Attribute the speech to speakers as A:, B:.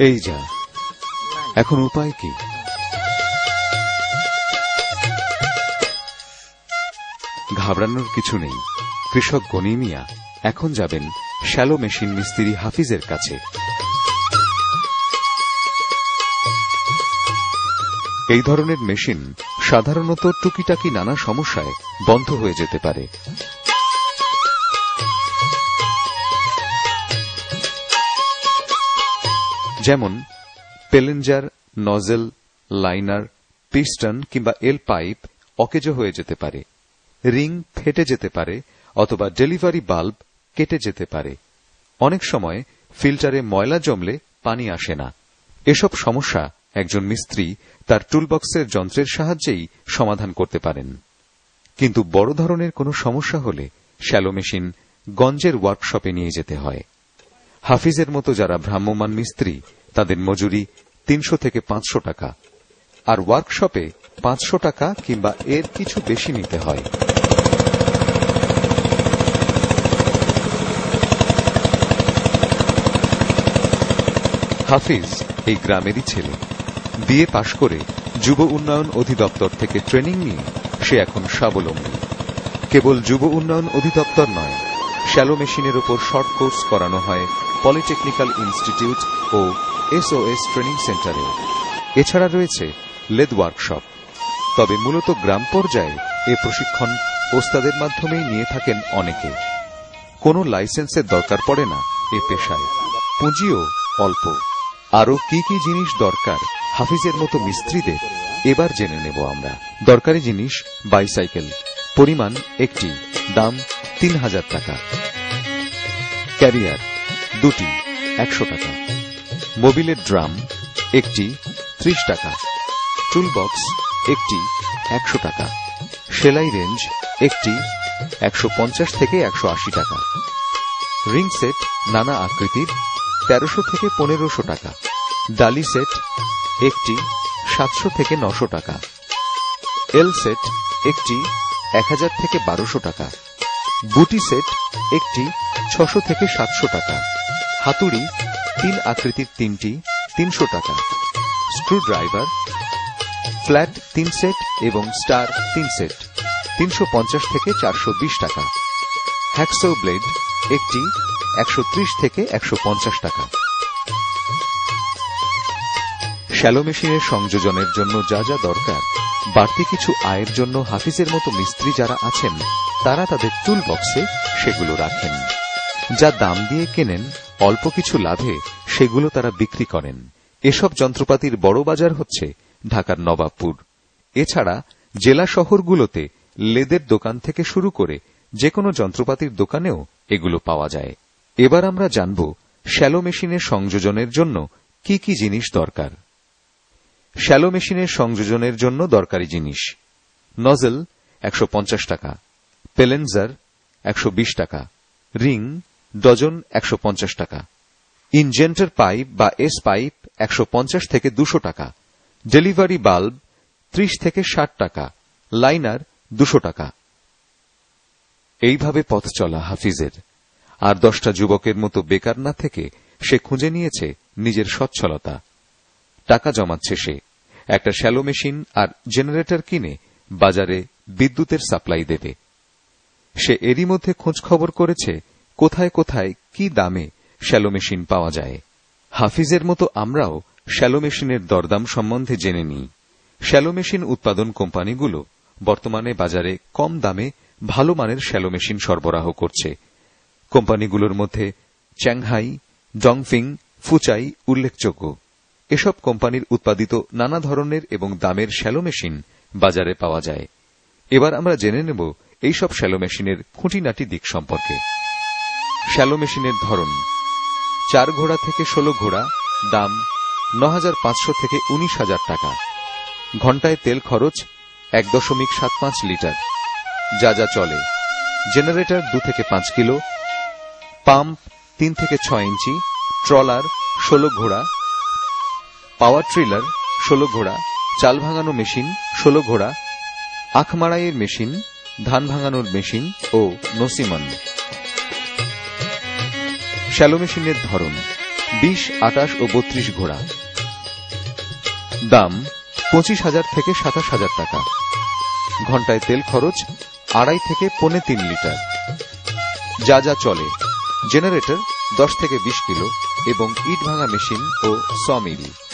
A: এই যা। এখন উপায় কি? ঘাবড়ানোর কিছু নেই। কৃষক গনি মিয়া এখন যাবেন শ্যালো মেশিন মিস্ত্রি হাফিজের কাছে। এই ধরনের মেশিন সাধারণত টুকিটাকি নানা সমস্যায় বন্ধ হয়ে যেতে পারে। যেমন পেলেঞ্জার, নজেল, লাইনার, পিস্টন কিংবা এল পাইপ অকেজ হয়ে যেতে পারে, রিং ফেটে যেতে পারে অথবা ডেলিভারি বাল্ব কেটে যেতে পারে। অনেক সময় ফিল্টারে ময়লা জমলে পানি আসে না। এসব সমস্যা একজন মিস্ত্রি তার টুলবক্সের যন্ত্রের সাহায্যেই সমাধান করতে পারেন। কিন্তু বড় ধরনের কোনো সমস্যা হলে শ্যালো মেশিন গঞ্জের ওয়ার্কশপে নিয়ে যেতে হয়। হাফিজের মতো যারা ভ্রাম্যমান মিস্ত্রি তাদের মজুরি তিনশো থেকে পাঁচশো টাকা আর ওয়ার্কশপে পাঁচশো টাকা কিংবা এর কিছু বেশি নিতে হয়। হাফিজ, এই গ্রামেরই ছেলে। বিয়ে পাশ করে যুব উন্নয়ন অধিদপ্তর থেকে ট্রেনিং নিয়ে সে এখন স্বাবলম্বী। কেবল যুব উন্নয়ন অধিদপ্তর নয় শ্যালো মেশিনের উপর শর্ট কোর্স করানো হয় পলিটেকনিক্যাল ইনস্টিটিউট ও এসওএস ট্রেনিং সেন্টারে। এছাড়া রয়েছে লেদ ওয়ার্কশপ। তবে মূলত গ্রাম পর্যায়ে এ প্রশিক্ষণ ওস্তাদের মাধ্যমেই নিয়ে থাকেন অনেকে। কোনো লাইসেন্সের দরকার পড়ে না এ পেশায়। পুঁজিও অল্প। আরও কি কি জিনিস দরকার হাফিজের মতো মিস্ত্রিদের, এবার জেনে নেব আমরা। দরকারি জিনিস বাইসাইকেল। পরিমাণ একটি, দাম তিন হাজার টাকা। ক্যারিয়ার, দুটি, একশো টাকা। মোবিলের ড্রাম, একটি, ত্রিশ টাকা। টুলবক্স, একটি, একশো টাকা। সেলাই রেঞ্জ, একটি, একশো পঞ্চাশ থেকে একশো আশি টাকা। রিং সেট, নানা আকৃতির, তেরোশো থেকে পনেরোশো টাকা। ডালি সেট, একটি, সাতশো থেকে নশো টাকা। এল সেট, একটি, এক হাজার থেকে বারোশো টাকা। বুটি সেট একটি ছশো থেকে সাতশো টাকা। হাতুড়ি তিন আকৃতির তিনটি তিনশো টাকা। স্ক্রুড্রাইভার, ফ্ল্যাট তিন সেট এবং স্টার তিন সেট, তিনশো পঞ্চাশ থেকে চারশো বিশ টাকা। হ্যাকসো ব্লেড একটি একশো ত্রিশ থেকে একশো পঞ্চাশ টাকা। শ্যালো মেশিনের সংযোজনের জন্য যা যা দরকার, বাড়তি কিছু আয়ের জন্য হাফিজের মতো মিস্ত্রি যারা আছেন, তারা তাদের টুল বক্সে সেগুলো রাখেন। যা দাম দিয়ে কেনেন, অল্প কিছু লাভে সেগুলো তারা বিক্রি করেন। এসব যন্ত্রপাতির বড় বাজার হচ্ছে ঢাকার নবাবপুর। এছাড়া জেলা শহরগুলোতে লেদের দোকান থেকে শুরু করে যে কোনো যন্ত্রপাতির দোকানেও এগুলো পাওয়া যায়। এবার আমরা জানব শ্যালো মেশিনের সংযোজনের জন্য কি কি জিনিস দরকার। শ্যালো মেশিনের সংযোজনের জন্য দরকারি জিনিস। নজল একশো টাকা পেলেন্সার একশো টাকা, রিং ডজন একশো পঞ্চাশ টাকা, ইনজেন্টার পাইপ বা এস পাইপ একশো পঞ্চাশ থেকে দুশো টাকা, ডেলিভারি বাল্ব ত্রিশ থেকে ষাট টাকা, লাইনার দুশো টাকা। এইভাবে পথ চলা হাফিজের। আর দশটা যুবকের মতো বেকার না থেকে সে খুঁজে নিয়েছে নিজের সচ্ছলতা। টাকা জমাচ্ছে সে। একটা শ্যালো মেশিন আর জেনারেটর কিনে বাজারে বিদ্যুতের সাপ্লাই দেবে। সে এরই মধ্যে খবর করেছে কোথায় কোথায় কি দামে শ্যালো মেশিন পাওয়া যায়। হাফিজের মতো আমরাও শ্যালো মেশিনের দরদাম সম্বন্ধে জেনে নিই। শ্যালো মেশিন উৎপাদন কোম্পানিগুলো বর্তমানে বাজারে কম দামে ভালো মানের শ্যালো মেশিন সরবরাহ করছে। কোম্পানিগুলোর মধ্যে চ্যাংহাই ডংফিং ফুচাই উল্লেখযোগ্য। এসব কোম্পানির উৎপাদিত নানা ধরনের এবং দামের শ্যালো মেশিন বাজারে পাওয়া যায়। এবার আমরা জেনে নেব এইসব শ্যালো মেশিনের খুঁটিনাটি দিক সম্পর্কে। শ্যালো মেশিনের ধরন, চার ঘোড়া থেকে ষোলো ঘোড়া, দাম ন থেকে উনিশ হাজার টাকা। ঘন্টায় তেল খরচ এক দশমিক সাত পাঁচ লিটার। যা যা চলে, জেনারেটর দু থেকে পাঁচ কিলো, পাম্প তিন থেকে ছয় ইঞ্চি, ট্রলার ষোলো ঘোড়া পাওয়ার ট্রিলার ষোলো ঘোড়া, চাল ভাঙানো মেশিন, ষোলো ঘোড়া আখ মাড়াইয়ের মেশিন, ধান ভাঙানোর মেশিন ও নসিমন। শ্যালো মেশিনের ধরন, বিশ, আটাশ ও বত্রিশ ঘোড়া। দাম, পঁচিশ হাজার থেকে সাতাশ হাজার টাকা। ঘন্টায় তেল খরচ, আড়াই থেকে পৌনে তিন লিটার। যা যা চলে, জেনারেটর দশ থেকে বিশ কিলো এবং ইট ভাঙা মেশিন ও সমিল।